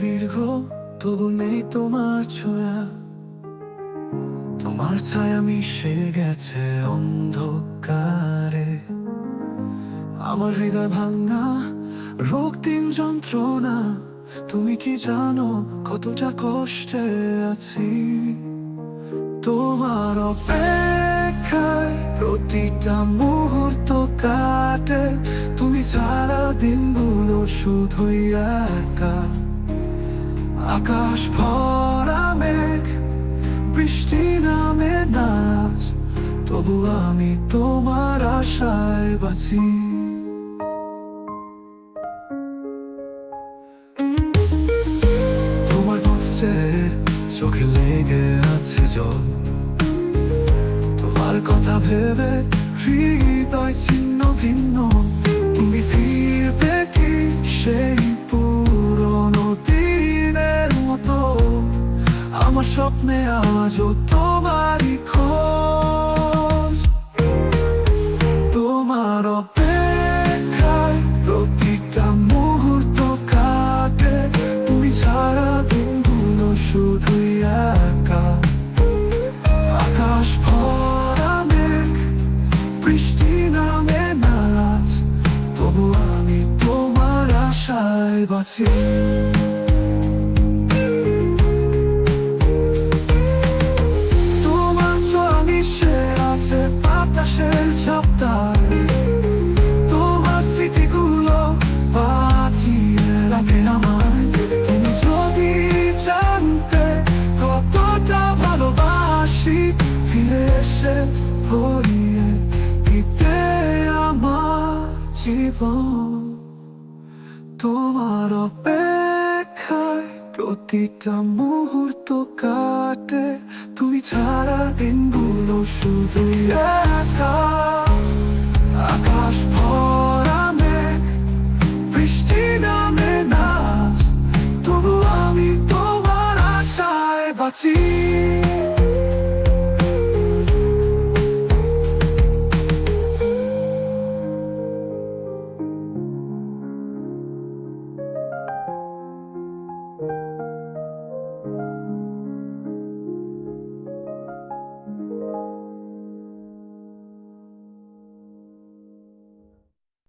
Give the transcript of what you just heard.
দীর্ঘ, তবু নেই তোমার ছোঁয়া। তোমার ছায়া মিশে গেছে অন্ধকারে। আমার হৃদয় ভাঙা, রক্তিম যন্ত্রণা। তুমি কি জানো কতটা কষ্টে আছি? তোমার অপেক্ষায় প্রতিটা মুহূর্ত কাটে। তুমি সারা দিনগুলো শুধুই একা। আকাশ ভরা মেঘ, বৃষ্টি নামে নাচ, তবু আমি তোমার আশায় বাঁচি। তোমার পথে চোখে লেগে আছে জল। তোমার কথা ভেবে হৃদয় ছিন্ন ভিন্ন। তুমি ফিরবে আমার স্বপ্নে আজও তোমারই খোঁজ। তোমার অপেক্ষায় প্রতিটা মুহূর্ত কাটে। তুমি ছাড়া দিনগুলো শুধুই একা। আকাশ ভরা মেঘ, বৃষ্টি নামে নাচ। তবু আমি তোমার আশায় বাঁচি। বাতাসের ঝাপটায় তোমার স্মৃতিগুলো বাঁচিয়ে রাখে আমায়। তুমি যদি জানতে কতটা ভালোবাসি, ফিরে এসে ভরিয়ে দিতে আমার জীবন। তোমার প্রতিটা মুহূর্ত কাটে। তুমি ছাড়া দিনগুলো শুধু একা। আকাশ ভরা মেঘ, বৃষ্টি নামে নাচ। তবু আমি তোমার আশায় বাঁচি।